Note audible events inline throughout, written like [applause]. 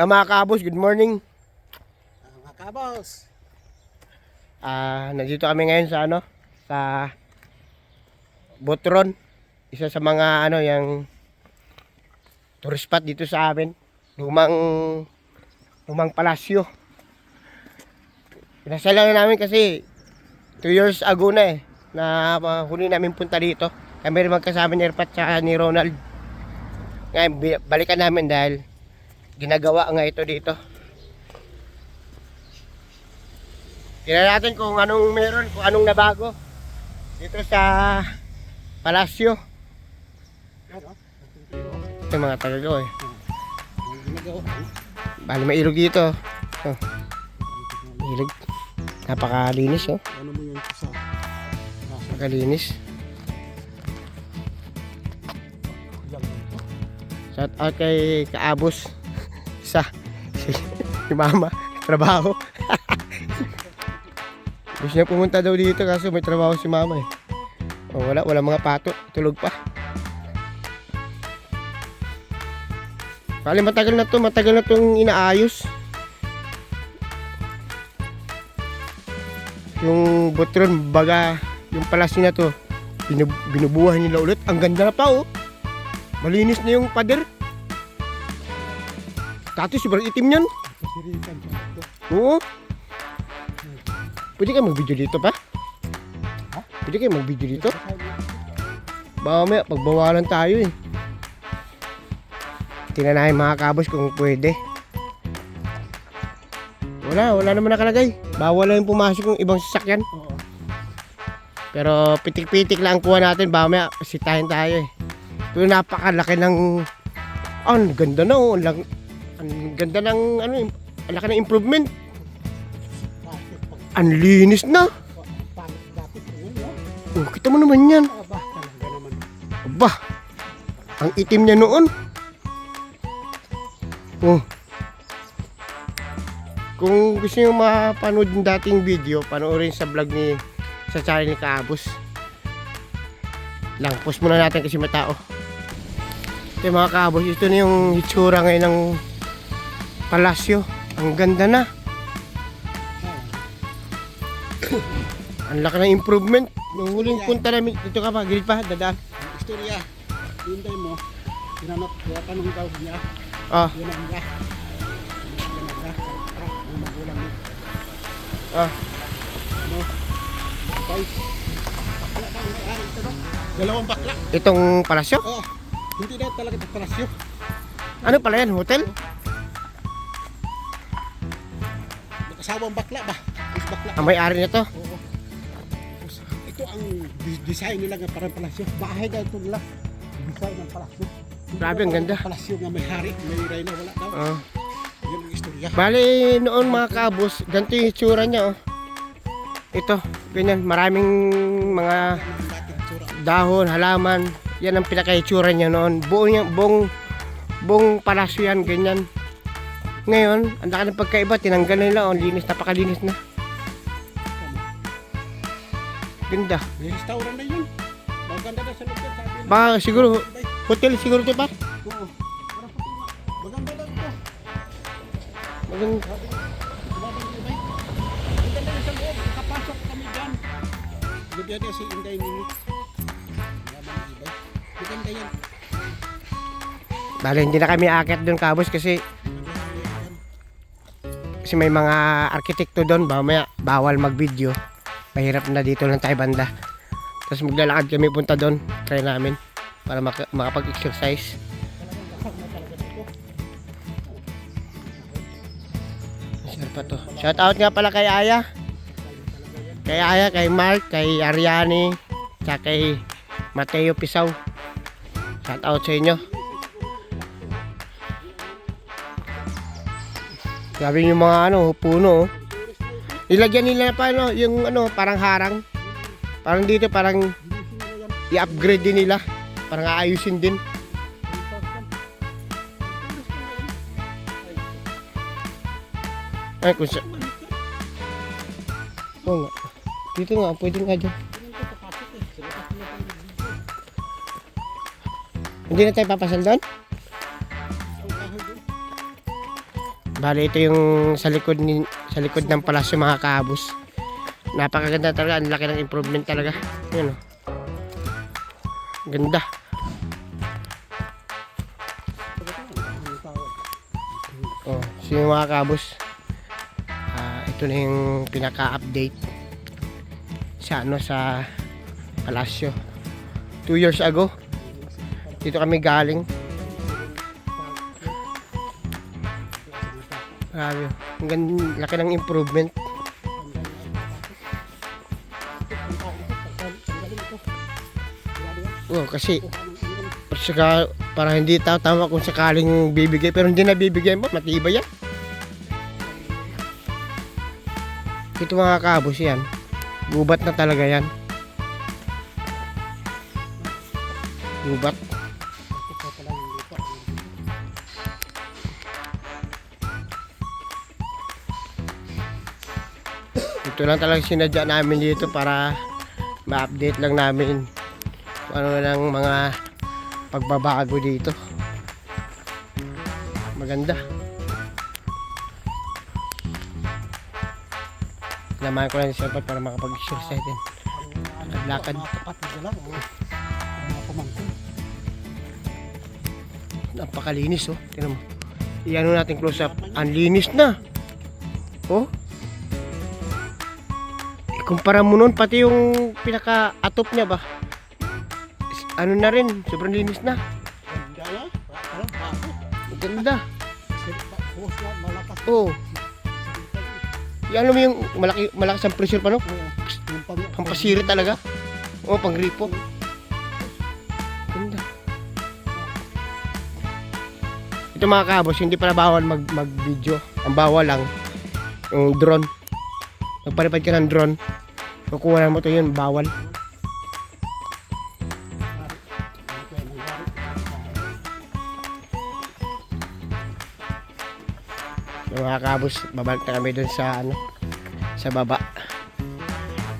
Ah, mga kabos, good morning. Ah, mga kabos. Ah, nandito kami ngayon sa ano, sa Botron. Isa sa mga ano, yung tourist spot dito sa amin. Lumang lumang palasyo. Pinasala na namin kasi 2 years ago na eh na uh, huli namin punta dito. Kami rin magkasama ni Erpat at ni Ronald. Ngayon, balikan namin dahil ginagawa nga ito dito. Tingnan natin kung anong meron, kung anong nabago dito sa palasyo. Ito mga tagagaw eh. Bali may ilog dito. Oh. Ilog. Napakalinis oh. Ano mo yung sa Napakalinis. Shout out kay Kaabos. Sa si, [laughs] si Mama. Trabaho. [laughs] Gusto niya pumunta daw dito kaso may trabaho si Mama eh. Oh, wala, wala mga pato. Tulog pa. Bali matagal na to, matagal na tong inaayos. Yung butron, baga, yung palasyo na to, binub binubuhay nila ulit. Ang ganda na pa oh. Malinis na yung pader. Dati sobrang itim yan. Oo. Pwede kayo mag-video dito pa? Pwede kayo mag-video dito? May pagbawalan tayo eh. Tingnan natin mga kabos kung pwede. Wala, wala naman nakalagay. Bawal lang yung pumasok yung ibang sasakyan. Pero pitik-pitik lang ang kuha natin. May sitahin tayo eh. Pero napakalaki ng... Oh, ang ganda na oh. Ang, ang ganda ng ano, ang laki ng improvement. Ang linis na. Oh, kita mo naman yan. Aba, ang itim niya noon. Oh. Kung gusto niyo mapanood yung dating video, panoorin sa vlog ni sa channel ni Kaabos. Lang, post muna natin kasi matao. Yung mga Kaabos, ito na yung hitsura ngayon ng palasyo. Ang ganda na. Ang laki ng improvement. Nung huling punta namin, dito ka pa, gilid pa, dadaan. Istorya, hinday mo, tinanong, kaya tanong daw niya, Ah, yun ang niya. Ah. Ano? Dalawang bakla. Itong palasyo? Oh, hindi na talaga palasyo. Ano pala yan? Hotel? Nakasawang bakla ba? Bakla. Ang may-ari nito? Oo. Ito ang design nila ng parang palasyo. Bahay na ito nila. Design ng palasyo. Grabe, ang ganda. Palasyo nga may hari, may reyna, wala daw. Ah. Yan ang istorya. Bali, noon mga kabos, ganito yung itsura niya oh. Ito, ganyan. Maraming mga dahon, halaman. Yan ang pinaka-itsura niya noon. Buong, buong, buong palasyo yan, ganyan. Ngayon, ang laki ng pagkaiba, tinanggal na nila. Oh, linis, napakalinis na. Ganda. Restaurant na yun. Maganda na sa loob yan, sabi na. Baka siguro, hotel siguro ito pa. Oo. Maganda lang ito. Maganda. Maganda na sa loob. Nakapasok kami dyan. Gabi yan si Inday ibay. Maganda yan. Bali, hindi na kami aakyat doon kabos kasi. Kasi may mga arkitekto doon, mamaya bawal mag-video. Mahirap na dito lang tayo banda. Tapos maglalakad kami punta doon, try namin para maka- makapag-exercise. Sure pa to. Shout out nga pala kay Aya. Kay Aya, kay Mark, kay Ariane, tsaka kay Mateo Pisaw. Shout out sa inyo. Grabe yung mga ano, puno. oh. Nilagyan nila pa ano, yung ano, parang harang. Parang dito, parang i-upgrade din nila. Parang aayusin din. Ay, kung sa... Oo nga. Dito nga, pwede nga dyan. Hindi na tayo papasal doon? Bali ito yung sa likod ni sa likod ng palasyo mga kaabos. Napakaganda talaga, ang laki ng improvement talaga. Yun oh. Ganda. Oh, so yung mga kabos. Ah, ito na yung pinaka-update sa ano sa palasyo. Two years ago, dito kami galing. Grabe. Ang ganda, laki ng improvement. Oh, kasi saka para hindi ta- tama kung sakaling bibigay pero hindi na bibigay mo, matibay yan. Ito mga kabos yan. Gubat na talaga yan. Gubat. Ito lang talaga sinadya namin dito para ma-update lang namin kung ano lang mga pagbabago dito. Maganda. Naman ko lang siya para. Lakad. Mga kapatid na lang. oh. Napakalinis oh. Tingnan mo. Iano natin close up. Ang linis na. Oh. Ikumpara mo nun pati yung pinaka-atop niya ba? Ano na rin, sobrang linis na. Ang Ganda. Kasi ba- Hose na malakas. Oh. Yan mo yung malaki malakas ang pressure pa no? Oo. Yung Pampasiri talaga. Oh, pangripo. Ganda. Ito mga kabos, hindi pala bawal mag, mag-video. Ang bawal lang, yung drone. Magpalipad ka ng drone. Kukuha mo to yun, bawal. Yung mga kabos, babalik na kami dun sa ano, sa baba.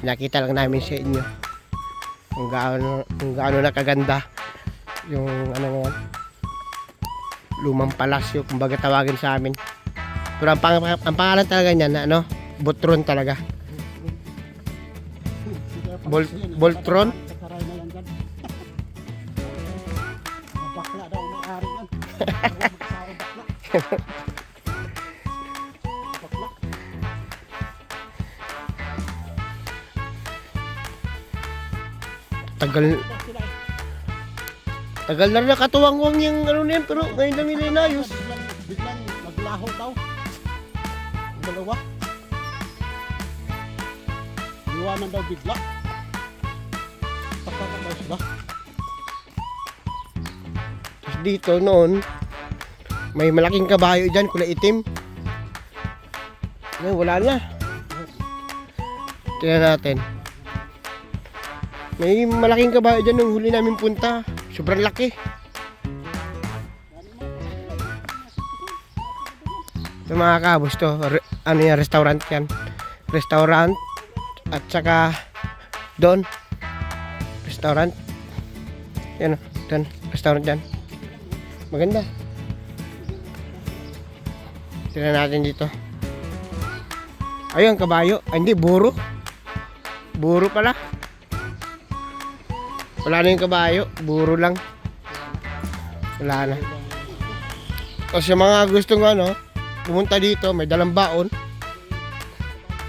Nakita lang namin sa inyo kung gaano, kung gaano na kaganda yung ano ngayon lumang palasyo kumbaga tawagin sa amin pero ang, pang, ang pangalan talaga niyan na ano Botron talaga Bol-. Bakla. tagal tagal na rin nakatuwangwang yung ano na yan pero ngayon lang nila inayos Biglang, biglang naglaho daw. Dalawa. Iwanan daw bigla. Sila. Tapos dito noon may malaking kabayo dyan kulay itim ngayon wala na tingnan natin may malaking kabayo dyan nung huli namin punta sobrang laki Ito mga kabos to, re- ano yan, restaurant yan. Restaurant at saka doon. Restaurant. Yan doon. Restaurant dyan. Maganda. Tignan natin dito. Ayun, kabayo. Ay, hindi, buro. Buro pala. Wala na yung kabayo. Buro lang. Wala na. Kasi mga gustong ano, pumunta dito, may dalang baon.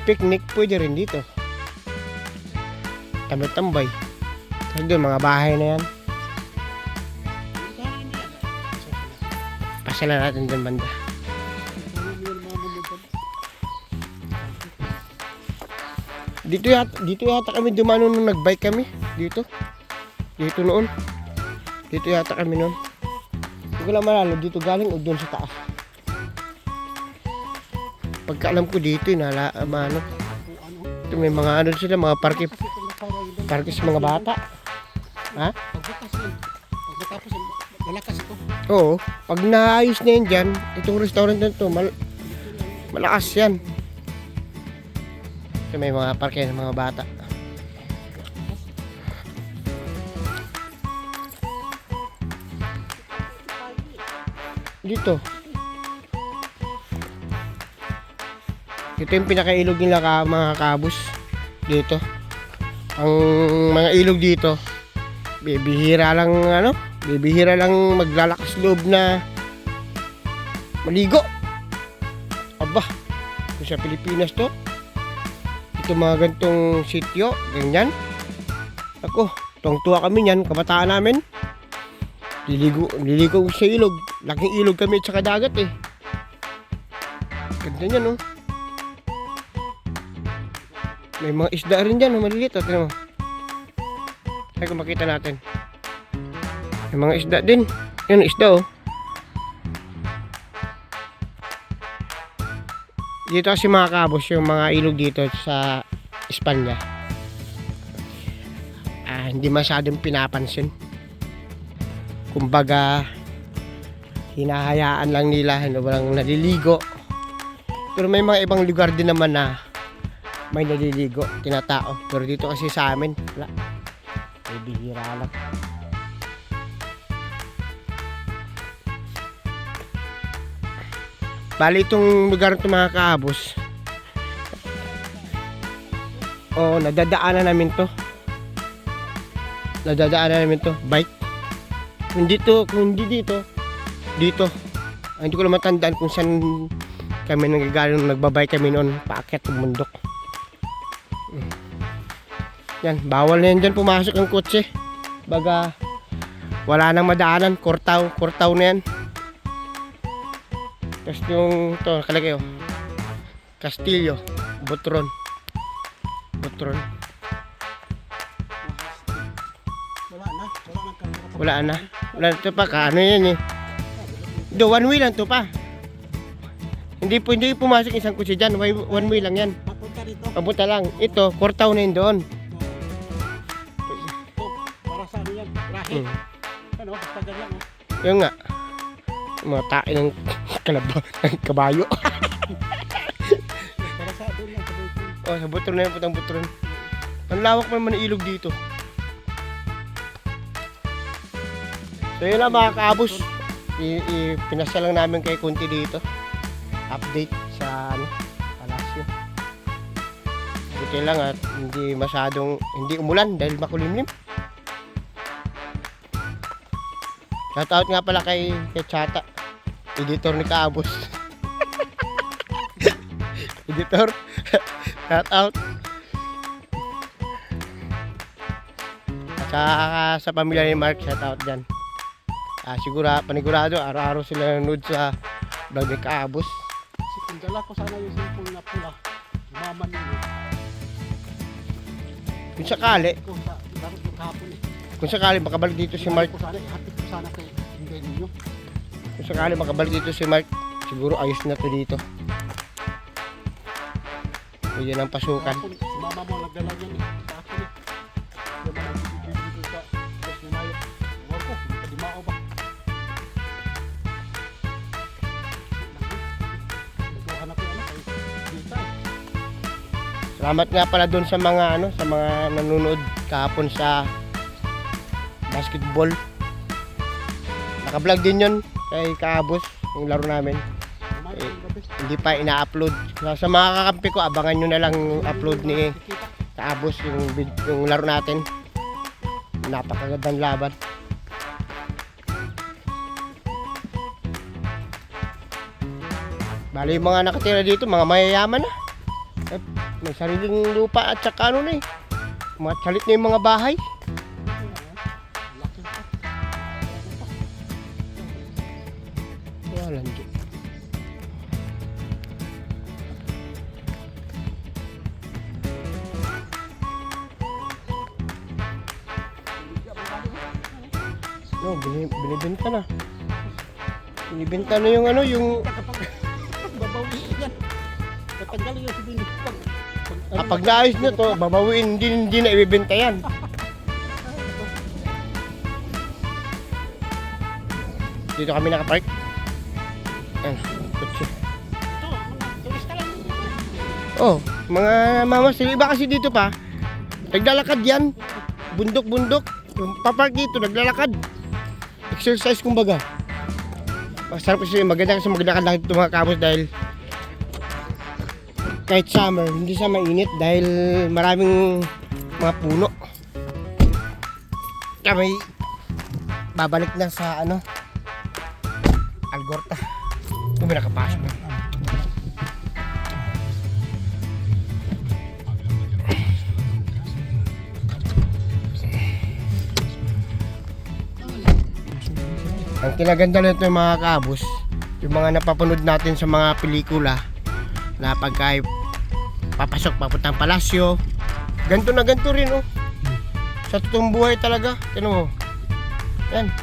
Picnic, pwede rin dito. Tambay-tambay. Doon, mga bahay na yan. Pasala natin doon banda. Dito yata, dito yata kami dumano nung nagbike kami. Dito. Dito noon. Dito yata kami noon. Hindi ko lang malalo, dito galing o doon sa taas. Pagka alam ko dito, nala, um, ano, ito may mga ano sila, mga parke, sa mga bata. Ha? Pagbukas yun. Pag natapos yun, malakas ito. Oo. Pag naayos na yan dyan, itong restaurant na to, mal malakas yan. Ito may mga parke ng mga bata. Dito. Ito yung pinakailog nila ka, mga kabus. Dito. Ang mga ilog dito, bibihira lang ano, bibihira lang maglalakas loob na maligo. Aba, kung sa Pilipinas to, ito mga gantong sityo, ganyan. Ako, tuwang-tuwa kami niyan, kabataan namin. Liligo, liligo sa ilog. Laking ilog kami at saka dagat eh. Ganda niyan, no? May mga isda rin dyan, no? maliliit. Oh, tingnan mo. Ay, kung makita natin. May mga isda din. Yan, isda, oh. Dito kasi mga kabos, yung mga ilog dito sa Espanya. Ah, hindi masyadong pinapansin. Kumbaga, hinahayaan lang nila, ano, walang naliligo. Pero may mga ibang lugar din naman na may naliligo, tinatao. Pero dito kasi sa amin, wala. May bihira lang. Bali itong lugar ito mga kaabos. Oo, nadadaanan namin to. Nadadaanan namin to. Bike. Kung dito, kung hindi dito, dito. Ah, hindi ko lang matandaan kung saan kami nanggagaling nagbabay kami noon paakyat ng bundok. Mm. Yan, bawal na yan dyan pumasok ang kotse. Baga, wala nang madaanan. Kurtaw, kurtaw na yan. Tapos yung, to, nakalagay oh. Castillo, Butron. Butron. Wala na. Wala na. Wala na ito pa, kaano yan eh. Do, one way lang to pa. Hindi po, hindi pumasok isang kotse dyan. One, way lang yan. Papunta lang. Ito, kurtaw na yun doon. Yung nga. Mga tae ng kalaba, ng kabayo. Para sa doon doon. oh, sa butron na yun, putang butron. Ang lawak pa naman ilog dito. So yun lang mga kaabos. I- i- pinasya lang namin kay Kunti dito. Update sa ano, palasyo. Buti lang at hindi masyadong, hindi umulan dahil makulimlim. Shoutout nga pala kay, kay Chata, editor ni Kaabos. [laughs] editor, [laughs] shoutout. At sa, sa pamilya ni Mark, shoutout dyan. Ah, siguro, panigurado, araw-araw sila nanood sa vlog ni Kaabos. Si Kundala ko sana yung cellphone na pula. Mama niyo. Kung sakali, Ko sa ko kahapon eh. kung sakali makabalik dito si Mark, Ko sana, ko sana kay hindi ninyo. kung sakali makabalik dito si Mark, siguro ayos na to dito. Pwede ng pasukan. Kahapon, si mama mo nagdala yan eh. Ko, ako ano. Salamat nga pala doon sa mga ano, sa mga nanonood kahapon sa basketball. Naka-vlog din 'yon kay Kaabos, yung laro namin. Eh. Hindi pa ina-upload. Sa, sa mga kakampi ko, abangan nyo na lang yung upload ni. Kaabos, yung, yung laro natin. Napakagandang laban. Bali yung mga nakatira dito, mga mayayaman na. Eh, may sariling lupa at saka ano na eh. Mga salit na yung mga bahay. No, bini, binibenta na. Binibenta na yung ano, yung Kapag babawi yan. Tatanggalin yung pag, ah, pag naayos na to, babawiin, hindi, hindi na ibibenta yan. Dito kami nakapark. Ayan, lang. Oh, mga mamas, yung iba kasi dito pa, naglalakad yan. Bundok-bundok. Papark dito, naglalakad. Exercise kumbaga. Masarap kasi maganda kasi maglakad lang ito mga kabos dahil kahit summer, hindi siya mainit dahil maraming mga puno. Kami babalik na sa ano Algorta. Kung may nakapasok kinaganda nito yung mga kabus, yung mga napapanood natin sa mga pelikula na pagka papasok papuntang palasyo, ganito na ganito rin oh. Sa totoong buhay talaga, tingnan mo. Yan.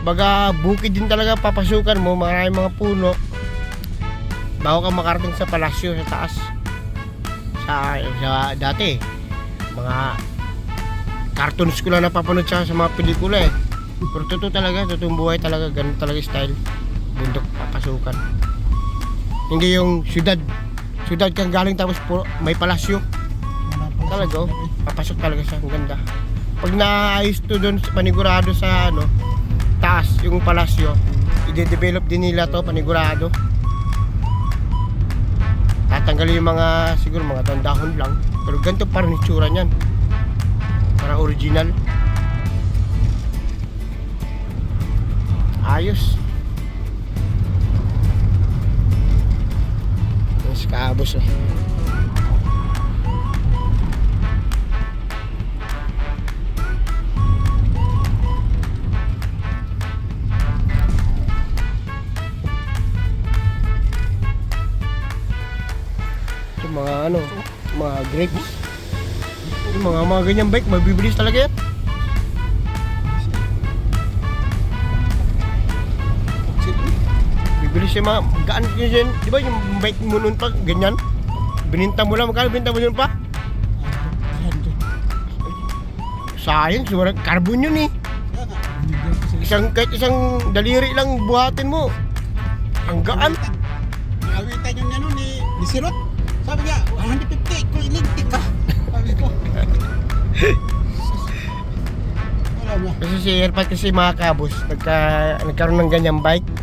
Baga bukid din talaga papasukan mo, maraming mga puno. Bago ka makarating sa palasyo sa taas. Sa, sa dati, mga cartoons ko lang napapanood sa mga pelikula eh. Pero totoo talaga, totoong buhay talaga, ganun talaga style. Bundok papasukan. Hindi yung syudad. Syudad kang galing tapos puro, may palasyo. Talaga, oh. papasok talaga siya. Ang ganda. Pag naayos to doon, panigurado sa ano, taas, yung palasyo, i-develop din nila to, panigurado. Tatanggalin yung mga, siguro mga tandahon lang. Pero ganito pa rin itsura niyan. Para original. Ayos. Mas kaabos eh. Mga ano, mga grapes. Yung mga mga ganyang bike, mabibilis talaga yan. Bibilis yung mga, gaan yun. Di ba yung bike mo nun pa, ganyan? Bininta mo lang, magkano bininta mo yun pa? Sayang, sobrang carbon yun eh. Isang, kahit isang daliri lang buhatin mo. Ang gaan. Awitan yun ano ni, ni Sirot. Sabi niya, 150, kung ilintik ka. Sabi ko. [laughs] Kasi si Airpat kasi mga kabos, nagka, nagkaroon ng ganyang bike.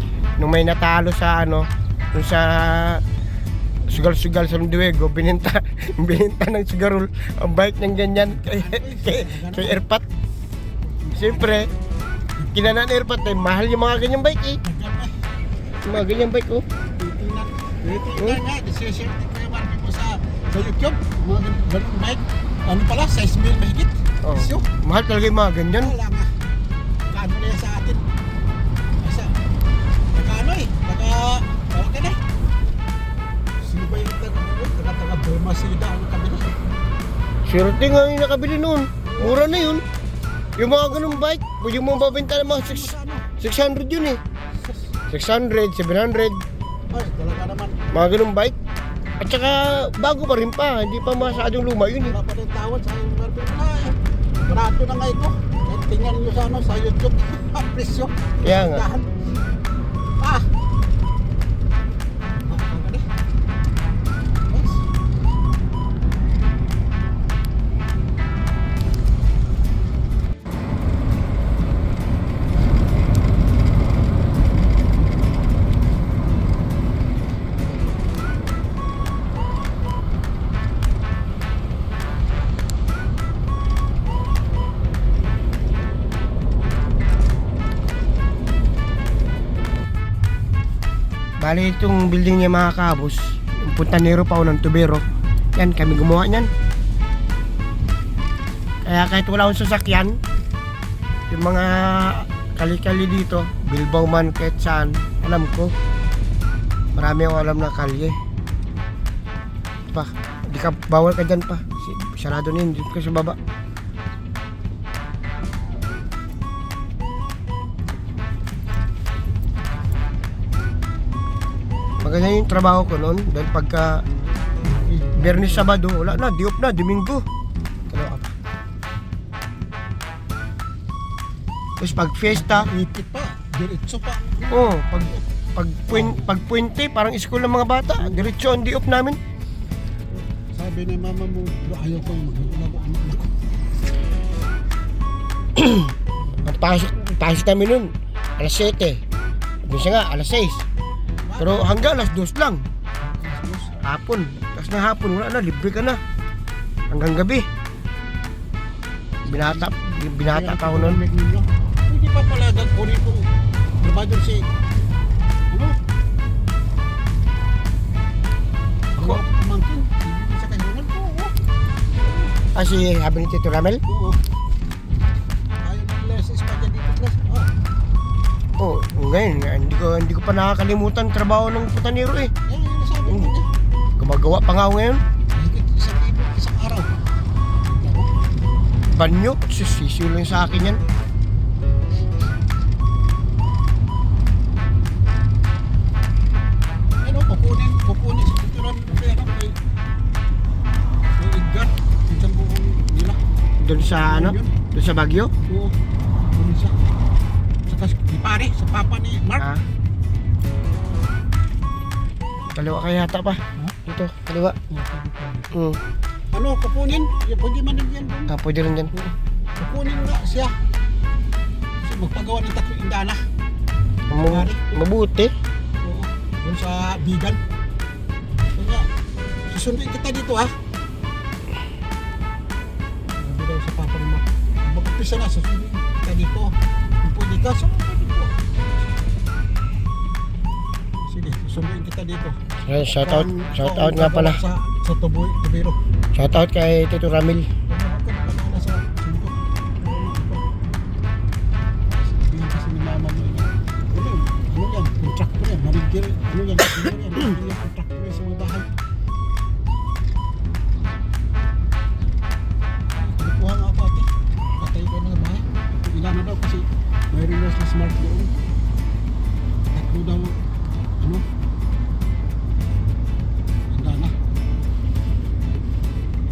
Nung may natalo sa ano, nung sa sugal-sugal sa Luduego, bininta, [laughs] bininta ng sugarol ang bike ng ganyan [laughs] kay, kay, kay Airpat. Siyempre, kinanan Airpat eh, mahal yung mga ganyang bike eh. Yung mga ganyang bike oh. Titinan nga, isishare din kayo marami sa, sa YouTube. Mga gan- ganun mic. Ano pala, 6 mil mahigit. oh. Mahal talaga yung mga ganyan. wala nga. Kaano na yan sa atin? Taga, tawag ka na. Sino ba yung taga, taga, taga Burma Sida, ano kabila? Swerte nga yung nakabili noon. Mura na yun. Yung mga ganung bike, yung mga babenta ng mga six- Sa ano? 600 yun eh. 600, 700. Ay, talaga naman. mga ganung bike. At saka bago pa rin pa, hindi pa masyadong luma yun eh. Wala pa rin tawad sa yung na eh. Barato na nga ito. Tingnan nyo sa ano, sa YouTube. [laughs] Ang presyo. Kaya nga. Bali itong building niya mga kabos, yung puntanero pa ng tubero. Yan, kami gumawa niyan. Kaya kahit wala akong sasakyan, yung mga kali-kali dito, Bilbao man kahit saan, alam ko. Marami akong alam na kalye. Pa, di ka, bawal ka dyan pa. Sarado na yun, dito ka sa baba. Maganda yung trabaho ko noon dahil pagka Biyernes Sabado, wala na, diop na, Domingo. Pa. Tapos pag fiesta, Ipit pa. Diretso pa. oh, pag pag puin, pag puwente, parang school ng mga bata, diretso ang diop namin. Sabi ni mama mo, "Lo, ayaw ko maglulabo ang anak ko. Ang pasok, pasok namin noon, alas 7. Minsan nga, alas 6. Pero hanggang alas 2 lang, hapon. Tapos na hapon, wala na, libre ka na. Hanggang gabi. Binata, binata pa ako noon. Hindi pa pala gagawin itong trabador si ano? Ako? Hindi sa kanyungan ko. Oo. Ah, si sabi ni Tito Ramel? Oo. Ayaw nila sa Espanya dito plus. Ah, Oo, oh, ngayon, nga, hindi ko, hindi ko pa nakakalimutan trabaho ng putanero eh. Gumagawa pa nga ako ngayon. Isang libo isang araw. Banyo, sisisiyo lang sa akin yan. Ano, kukunin, kukunin sa kulturan kaya ano, kay kay Edgar. Doon sa ano? Doon sa Bagyo? Oo, pare, sa papa ni Mark. Ah. Kaliwa kaya yata pa. Dito, kaliwa. Hmm. Ano, kukunin? Pwede man din yan. Ah, pwede rin dyan. Kukunin nga siya. Kasi magpagawa ng tatlong indana. Mabu- mabuti. Oo, doon sa bigan. Kaya, susunduin kita dito ha. Sabi daw sa papa ni Mark, mag-umpisa na, susunduin kita dito. Kung pwede ka, kita dito. Ayan, shoutout, Kung- shoutout kung nga pala. Sa, sa Tuboy, Tubero. Shoutout kay Tito Ramil.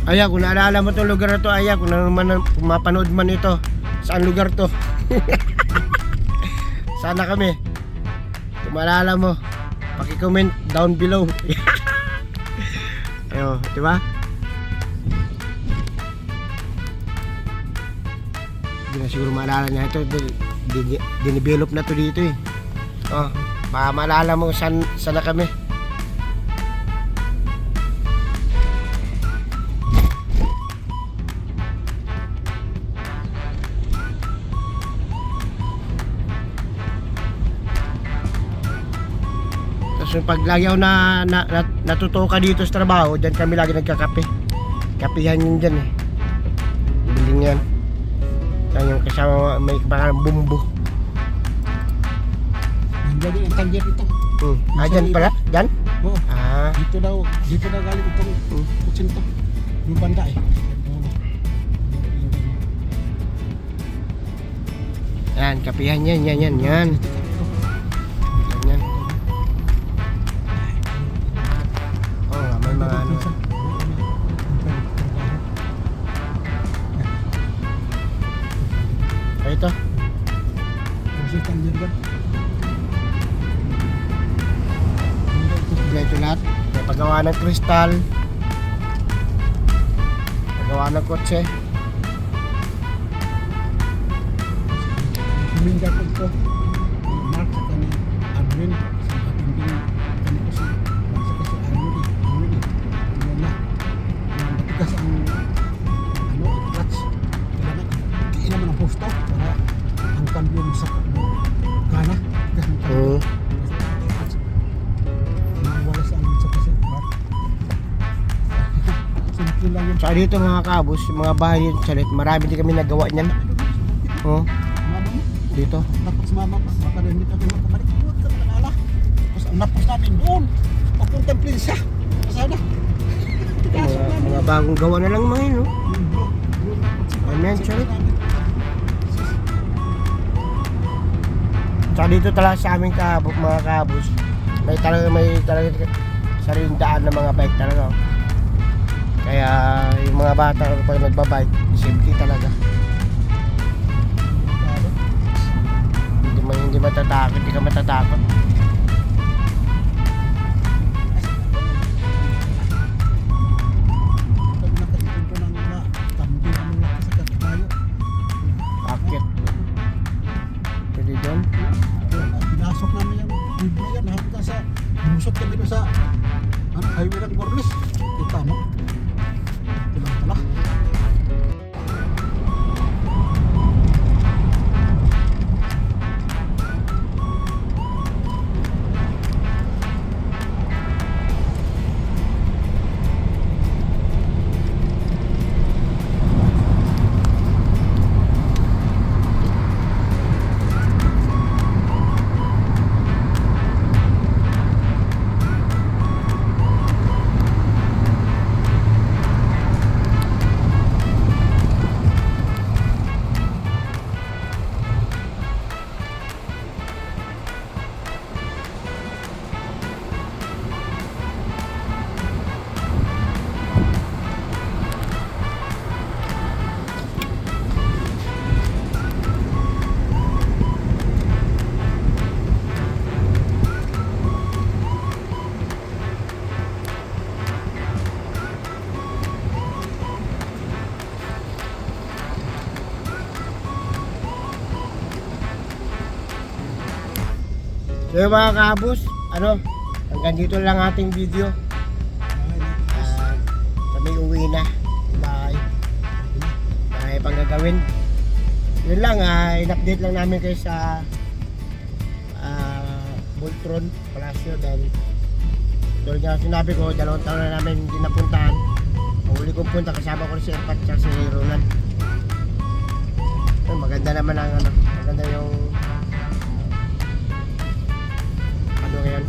Aya, kung naalala mo itong lugar to, Aya, kung, man, kung mapanood man ito, saan lugar to? [laughs] Sana kami. Kung maalala mo, paki-comment down below. [laughs] Ayo, di ba? Hindi na siguro maalala niya ito. Di- di- Dinidevelop na to dito eh. Oh, maalala mo saan, saan na kami. Yung pag lagi ako na, na, na natuto ka dito sa trabaho, dyan kami lagi nagkakape. Kapihan yun dyan eh. Biling yan. Yan yung kasama may parang bumbu. Nandiyan din ang tanggir ito. Hmm. Ah, dyan pala? Dyan? Oo. Ah. Dito daw, dito daw galing itong Hmm. kutsin to. Yung banda eh. Yan, kapihan yan, yan, yan. Yan, mga ano. Ay, ito. Kompleto lahat. May paggawa ng kristal. Paggawa ng kotse. Huminga ko ito. Yun. Tsaka dito mga kabus, mga bahay dito sa Lit, marami din kami nagawa niyan. Oh, dito. Tapos mama dito kayo makabalik. Tapos ang napos namin doon. Papuntang prinsya. Sana. Tikasok Mga, mga bagong gawa na lang mga yun, no? Amen, namin. Tsaka dito talaga sa aming kabus, mga kabus, may talaga may talaga sariling daan ng mga bike talaga. oh. Kaya yung mga bata pag nagbabike, safety talaga. Yung mga kabus, ano, hanggang dito lang ating video. Ah, kami uwi na. Bye. May pang gagawin. Yun lang, ah, in-update lang namin kayo sa ah, Voltron Palacio dahil tulad nga sinabi ko, dalawang taon na namin hindi napuntahan. Ang huli kong punta, kasama ko si Erpat at si. Ayun, maganda naman ang ano, maganda yung ano ngayon,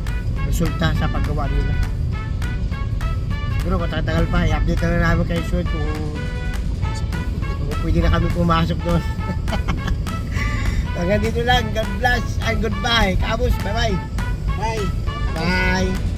resulta sa paggawa nila. Siguro matatagal pa, i-update na namin kay Short kung, kung pwede na kami pumasok doon. [laughs] Hanggang dito lang, God bless and goodbye. Kabus, bye-bye. Bye. Bye.